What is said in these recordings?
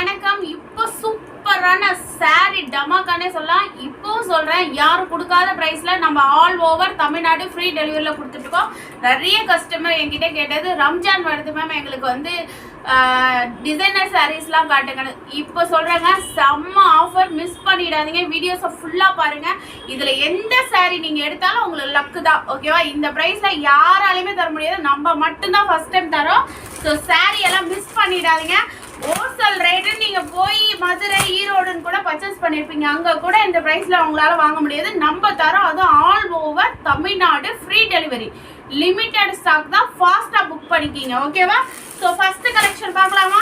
வணக்கம். இப்போ சூப்பரான சாரி டமாக்கானே சொல்லலாம். இப்போவும் சொல்கிறேன் யாரும் கொடுக்காத ப்ரைஸில் நம்ம ஆல் ஓவர் தமிழ்நாடு ஃப்ரீ டெலிவரியில் கொடுத்துட்ருக்கோம் நிறைய கஸ்டமர் என்கிட்ட கேட்டது ரம்ஜான் வருது மேம் எங்களுக்கு வந்து டிசைனர் சாரீஸ்லாம் காட்டுங்க இப்போ சொல்கிறேங்க செம்ம ஆஃபர் மிஸ் பண்ணிடாதீங்க. வீடியோஸை ஃபுல்லாக பாருங்கள் இதில் எந்த சாரீ நீங்கள் எடுத்தாலும் உங்களுக்கு லக்கு தான். ஓகேவா இந்த ப்ரைஸில் யாராலையுமே தர முடியாது. நம்ம மட்டும்தான் ஃபஸ்ட் டைம் தரோம் ஸோ saree எல்லாம் மிஸ் பண்ணிடாதீங்க. ஹோல்சேல் ரேட்டு நீங்கள் போய் மதுரை ஈரோடுன்னு கூட பர்ச்சேஸ் பண்ணியிருப்பீங்க அங்கே கூட இந்த ப்ரைஸில் உங்களால வாங்க முடியாது. நம்ம தரோம் அதுவும் all over Tamil Nadu free delivery limited stock தான் ஃபாஸ்ட்டாக புக் பண்ணிக்கிங்க. ஓகேவா ஸோ ஃபர்ஸ்ட் கலெக்ஷன் பார்க்கலாமா?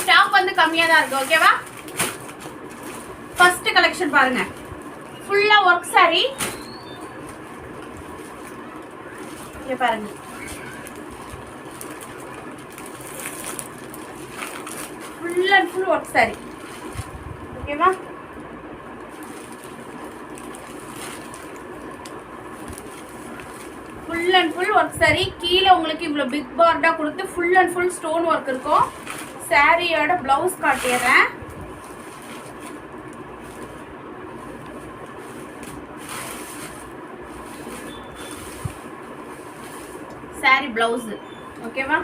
ஸ்டாக் வந்து கம்மியாக தான் இருக்குது ஓகேவா ஃபர்ஸ்ட் கலெக்ஷன் பாருங்க. ஃபுல்லா ஒர்க் சாரி இங்க பாருங்க. Full and full work sari ஓகேவா full and full work sari கீழே உங்களுக்கு இவ்வளோ பிக் பார்டாக கொடுத்து full and full stone work இருக்கும். சாரியோட ப்ளவுஸ் காட்டிடுறேன் சாரி ப்ளவுஸு ஓகேவா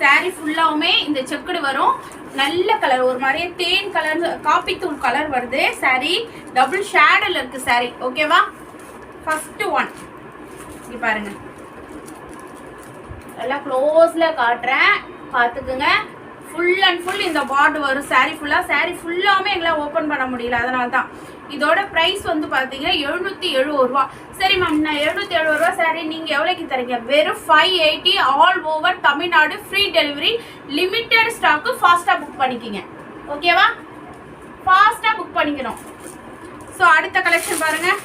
saree ஃபுல்லாவுமே இந்த செக்குடு வரும். நல்ல கலர் ஒரு மாதிரியே தேன் கலர் காப்பித்தூள் கலர் வருது saree. டபுள் ஷேடில் இருக்கு saree. ஓகேவா ஃபர்ஸ்ட் ஒன் இங்கே பாருங்க. நல்லா க்ளோஸில் காட்டுறேன். பார்த்துக்குங்க. ஃபுல் அண்ட் ஃபுல் இந்த பார்டு வரும். Saree ஃபுல்லாக saree ஃபுல்லாமே எங்களால் ஓப்பன் பண்ண முடியல. அதனால தான் இதோட ப்ரைஸ் வந்து பார்த்தீங்கன்னா எழுநூற்றி எழுபது ரூபா. சரி மேம் நான் எழுநூற்றி எழுபது ரூபா சரி நீங்கள் எவ்வளோக்கு தரீங்க? வெறும் five eighty all over Tamil Nadu free delivery limited stock ஃபாஸ்ட்டாக புக் பண்ணிக்கிங்க. ஓகேவா ஃபாஸ்ட்டாக புக் பண்ணிக்கணும். ஸோ அடுத்த கலெக்ஷன் பாருங்கள்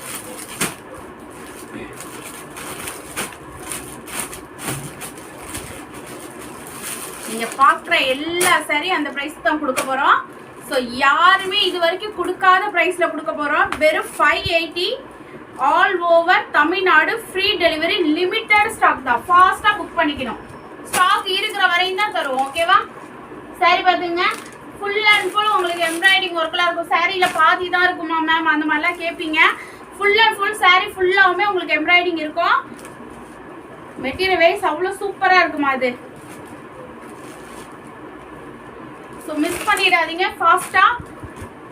நீங்க பார்க்குற எல்லா சாரியும் அந்த ப்ரைஸ் தான் கொடுக்க போறோம். ஸோ யாருமே இது வரைக்கும் கொடுக்காத ப்ரைஸில் கொடுக்க போகிறோம் வெறும் five eighty all over Tamil Nadu free delivery limited stock தான். ஃபாஸ்ட்டாக புக் பண்ணிக்கணும். ஸ்டாக் இருக்கிற வரையும் தான் தருவோம் ஓகேவா சரி பார்த்துங்க. ஃபுல் அண்ட் ஃபுல் உங்களுக்கு எம்ப்ராய்டிங் ஒர்க்கெலாம் இருக்கும். சாரியில் பாதி தான் இருக்குமா மேம் அந்த மாதிரிலாம் கேட்பீங்க ஃபுல் அண்ட் ஃபுல் சாரி ஃபுல்லாகவுமே உங்களுக்கு எம்ப்ராய்டிங் இருக்கும். மெட்டீரியல் வைஸ் அவ்வளோ சூப்பராக இருக்குமா அது ஸோ மிஸ் பண்ணிடாதீங்க. ஃபாஸ்ட்டாக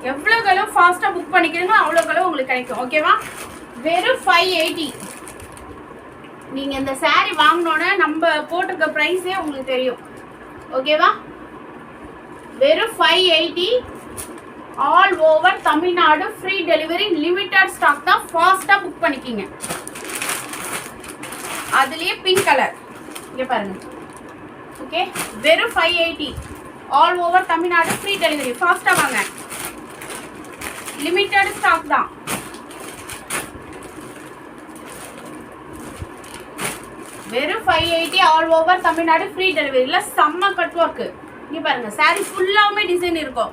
எவ்வளோக்களவு ஃபாஸ்ட்டாக புக் பண்ணிக்கிறீங்களோ அவ்வளோக்களவு உங்களுக்கு கிடைக்கும். ஓகேவா வெறும் ஃபைவ் எயிட்டி நீங்கள் இந்த சாரீ வாங்கினோன்னே நம்ம போட்டிருக்க ப்ரைஸே உங்களுக்கு தெரியும். ஓகேவா வெறும் five eighty all over Tamil Nadu free delivery limited stock தான் ஃபாஸ்ட்டாக புக் பண்ணிக்கிங்க. அதுலேயே பிங்க் கலர் இங்கே பாருங்கள் ஓகே வெறும் five eighty all over Tamil Nadu free delivery ஃபாஸ்ட்டாக வாங்க. லிமிட்டட் ஸ்டாக் தான். வெறும் five eighty all over Tamil Nadu free டெலிவரியில் செம்ம கட் ஒர்க்கு இங்கே பாருங்கள் saree ஃபுல்லாகவுமே டிசைன் இருக்கும்.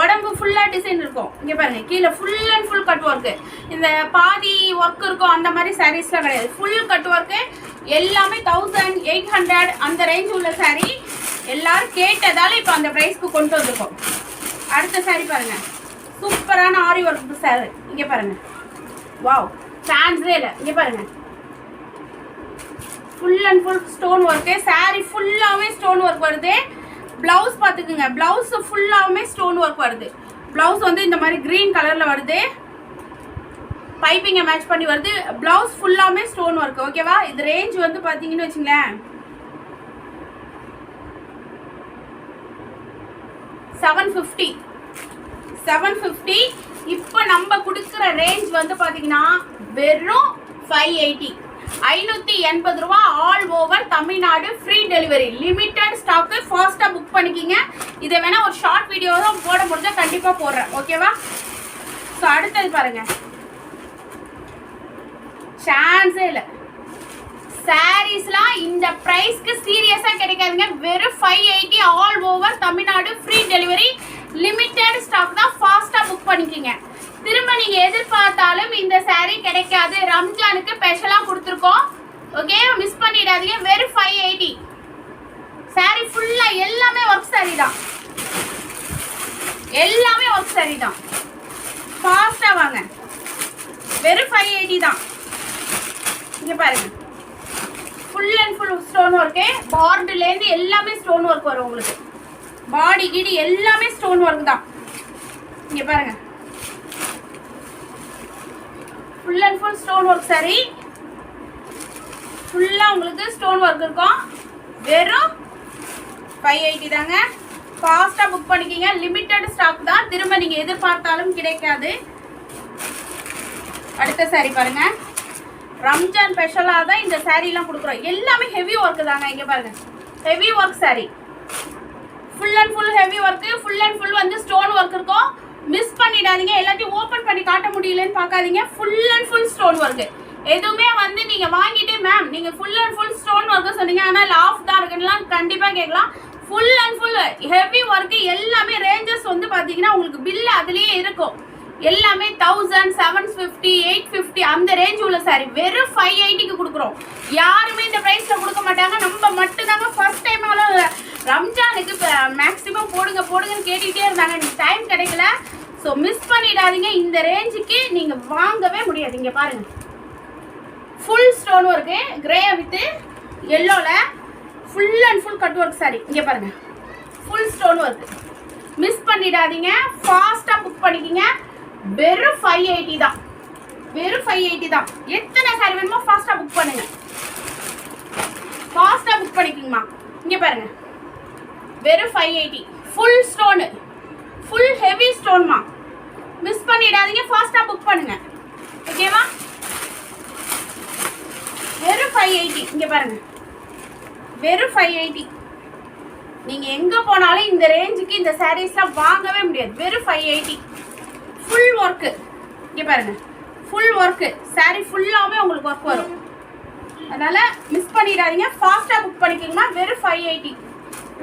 உடம்பு ஃபுல்லாக டிசைன் இருக்கும். இங்கே பாருங்கள் கீழே full and full cut work இந்த பாதி ஒர்க் இருக்கும் அந்த மாதிரி சாரீஸ்லாம் கிடையாது. ஃபுல் கட் ஒர்க்கு எல்லாமே தௌசண்ட் எயிட் ஹண்ட்ரட் அந்த ரேஞ்ச் உள்ள சாரீ எல்லாரும் கேட்டதால இப்போ அந்த ப்ரைஸ்க்கு கொண்டு வந்திருக்கோம். அடுத்த சாரி பாருங்க. சூப்பரான ஆரி ஒர்க் saree. இங்கே பாருங்க. வாவ் சான்ஸே இல்லை. இங்கே பாருங்க. Full and full stone work sari ஃபுல்லாகவே ஸ்டோன் ஒர்க் வருது. ப்ளவுஸ் பார்த்துக்குங்க. ப்ளவுஸ் ஃபுல்லாகவுமே ஸ்டோன் ஒர்க் வருது. ப்ளவுஸ் வந்து இந்த மாதிரி க்ரீன் கலரில் வருது. பைப்பிங்கை மேட்ச் பண்ணி வருது. ப்ளவுஸ் ஃபுல்லாகவுமே ஸ்டோன் ஒர்க் ஓகேவா இது ரேஞ்ச் வந்து பார்த்தீங்கன்னு வச்சுங்களேன். செவன் ஃபிஃப்டி செவன் ஃபிஃப்டி இப்போ நம்ம கொடுக்குற ரேஞ்ச் வந்து பார்த்தீங்கன்னா வெறும் ஃபைவ் எயிட்டி ஐநூற்றி எண்பது ரூபா all over Tamil Nadu free delivery limited stock ஃபாஸ்ட்டாக புக் பண்ணிக்கிங்க. இதை வேணால் ஒரு ஷார்ட் வீடியோ தான் போட முடிஞ்சால் கண்டிப்பாக போடுறேன். ஓகேவா ஸோ அடுத்தது பாருங்கள் சான்ஸே இல்லை. சாரீஸ்லாம் இந்த ப்ரைஸ்க்கு சீரியஸாக கிடைக்காதுங்க. வெறும் five eighty all over Tamil Nadu free delivery limited stock தான் ஃபாஸ்ட்டாக புக் பண்ணிக்கிங்க. திரும்ப நீங்கள் எதிர்பார்த்தாலும் இந்த சாரீ கிடைக்காது. ரம்ஜானுக்கு ஸ்பெஷலாக கொடுத்துருக்கோம். ஓகே மிஸ் பண்ணிடாதீங்க. வெறும் ஃபைவ் எயிட்டி ஃபுல்லா எல்லாமே ஒர்க் சாரீ தான். எல்லாமே ஒர்க் சாரீ தான். ஃபாஸ்ட்டாக வாங்க. வெறும் ஃபைவ் எயிட்டி தான். இங்கே பாருங்கள் full and full stone work பார்டர்லேருந்து எல்லாமே ஸ்டோன் ஒர்க் வரும் உங்களுக்கு. பாடி கிடி எல்லாமே ஸ்டோன் ஒர்க் தான். இங்கே பாருங்க. Full and full stone work சரி. ஃபுல்லாக உங்களுக்கு ஸ்டோன் ஒர்க் இருக்கும். வெறும் ஃபைவ் எயிட்டி தாங்க. ஃபாஸ்ட்டாக புக் பண்ணிக்கிங்க. லிமிட்டட் ஸ்டாக் தான். திரும்ப நீங்கள் எதிர்பார்த்தாலும் கிடைக்காது. அடுத்த சாரி பாருங்கள் ரம்ஜான் ஸ்பெஷலாக தான் இந்த சாரீலாம் கொடுக்குறோம். எல்லாமே ஹெவி ஒர்க்கு தாங்க இங்கே பாருங்க. Heavy work sari full and full heavy work full and full வந்து ஸ்டோன் ஒர்க் இருக்கும். மிஸ் பண்ணிடாதீங்க எல்லாத்தையும் ஓப்பன் பண்ணி காட்ட முடியலன்னு பார்க்காதீங்க. Full and full stone work எதுவுமே வந்து நீங்கள் வாங்கிட்டு மேம் நீங்கள் full and full stone work சொன்னீங்க ஆனால் லாஃப் தான் இருக்குன்னுலாம் கண்டிப்பாக கேட்கலாம். Full and full heavy work எல்லாமே ரேஞ்சஸ் வந்து பார்த்தீங்கன்னா உங்களுக்கு பில் அதுலேயே இருக்கும். எல்லாமே thousand seven fifty eight fifty அந்த ரேஞ்ச் உள்ள சாரி வெறும் ஃபைவ் எயிட்டிக்கு கொடுக்குறோம். யாருமே இந்த ப்ரைஸில் கொடுக்க மாட்டாங்க. நம்ம மட்டும்தாங்க ஃபர்ஸ்ட் டைம் ரம்ஜானுக்கு மேக்ஸிமம் போடுங்க போடுங்கன்னு கேட்டுக்கிட்டே இருந்தாங்க. எனக்கு டைம் கிடைக்கல. ஸோ மிஸ் பண்ணிடாதீங்க. இந்த ரேஞ்சுக்கு நீங்கள் வாங்கவே முடியாது. இங்கே பாருங்க. Full stone work grey with எல்லோவில் full and full cut work sari இங்கே பாருங்கள் ஃபுல் ஸ்டோன் ஒர்க் மிஸ் பண்ணிடாதீங்க. ஃபாஸ்ட்டாக புக் பண்ணிக்கிங்க. வெறும் ஃபைவ் எயிட்டி தான். வெறும் ஃபைவ் எயிட்டி தான். எத்தனை சாரி வேணுமோ ஃபாஸ்ட்டாக புக் பண்ணுங்க. ஃபாஸ்ட்டாக புக் பண்ணிக்கிங்கம்மா. இங்கே பாருங்க. வெறும் five eighty full stone full heavy ஸ்டோன்மா miss பண்ணிடாதீங்க ஃபாஸ்ட்டாக புக் பண்ணுங்க. ஓகேவா வெறும் ஃபைவ் எயிட்டி இங்கே பாருங்க. வெறும் ஃபைவ் எயிட்டி நீங்கள் எங்கே போனாலும் இந்த ரேஞ்சுக்கு இந்த சாரீஸ்லாம் வாங்கவே முடியாது. வெறும் ஃபைவ் எயிட்டி ஃபுல் ஒர்க்கு இங்கே பாருங்க. ஃபுல் ஒர்க்கு saree ஃபுல்லாகவே உங்களுக்கு ஒர்க் வரும். அதனால் மிஸ் பண்ணிடாதீங்க. ஃபாஸ்ட்டாக புக் பண்ணிக்கோங்கம்மா. வெறும் ஃபைவ் எயிட்டி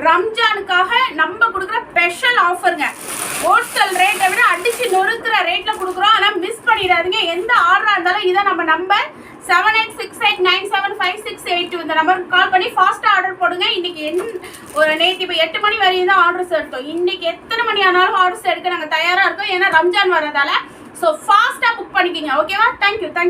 ரம்ஜானுக்காக நம்ம கொடுக்குற ஸ்பெஷல் ஆஃபருங்க ஹோல்சேல் ரேட்டை விட அடிச்சு நொறுக்கிற ரேட்டில் கொடுக்குறோம். ஆனால் மிஸ் பண்ணிடாதீங்க. எந்த ஆர்டராக இருந்தாலும் இதை நம்ம number seven eight six eight nine seven five six eight two. இந்த நம்பருக்கு கால் பண்ணி ஃபாஸ்ட்டாக ஆர்டர் போடுங்க. இன்றைக்கி என் ஒரு நேற்று இப்போ எட்டு மணி வரையும் தான் ஆர்டர்ஸ் எடுத்தோம். இன்றைக்கி எத்தனை மணி ஆனாலும் ஆர்டர்ஸ் எடுக்க நாங்கள் தயாராக இருக்கோம். ஏன்னா ரம்ஜான் வரதால ஸோ ஃபாஸ்ட்டாக புக் பண்ணிக்கிங்க. ஓகேவா தேங்க்யூ தேங்க்யூ